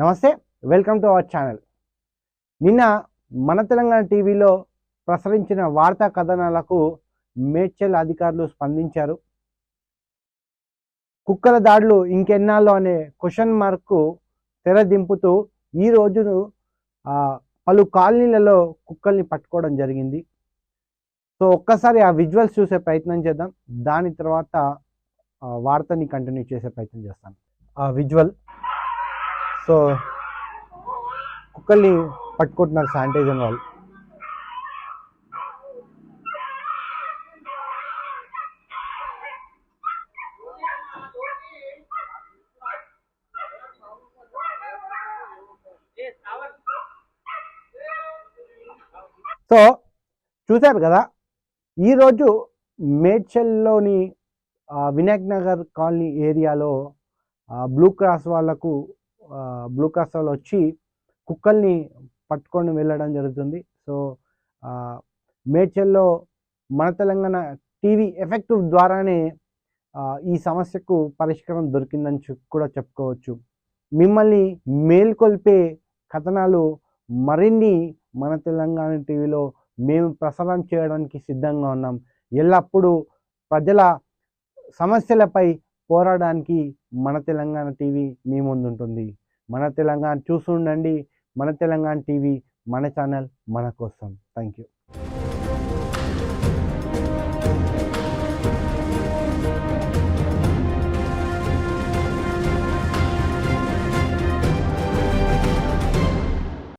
నమస్తే welcome to our channel. నిన్న మన తెలంగాణ టీవీలో ప్రసరించిన వార్తా కథనాలకు మేడ్చల్ అధికారులు స్పందించారు. కుక్కల దాడులు ఇంకెన్నాళ్ళు అనే క్వశ్చన్ మార్కు తెరదింపుతూ ఈ రోజును పలు కాలనీలలో కుక్కల్ని పట్టుకోవడం జరిగింది. సో ఒక్కసారి ఆ విజువల్స్ చూసే ప్రయత్నం చేద్దాం. దాని తర్వాత వార్తని కంటిన్యూ చేసే ప్రయత్నం చేస్తాను. ఆ విజువల్ సో కుక్కల్ని పట్టుకుంటున్నారు శానిటైజర్ వాళ్ళు. సో చూశారు కదా ఈరోజు మేడ్చల్లోని వినాయక్ నగర్ కాలనీ ఏరియాలో బ్లూ క్రాస్ వాళ్ళకు బ్లూ క్రాస్ వాళ్ళు వచ్చి కుక్కల్ని పట్టుకొని వెళ్ళడం జరుగుతుంది. సో మేడ్చల్లో మన తెలంగాణ టీవీ ఎఫెక్టివ్ ద్వారానే ఈ సమస్యకు పరిష్కారం దొరికిందని కూడా చెప్పుకోవచ్చు. మిమ్మల్ని మేల్కొల్పే కథనాలు మరిన్ని మన తెలంగాణ టీవీలో మేము ప్రసారం చేయడానికి సిద్ధంగా ఉన్నాం. ఎల్లప్పుడూ ప్రజల సమస్యలపై పోరాడడానికి మన తెలంగాణ టీవీ మీ ముందుంటుంది. మన తెలంగాణ చూస్తుండండి. మన తెలంగాణ టీవీ మన ఛానల్ మన కోసం. Thank you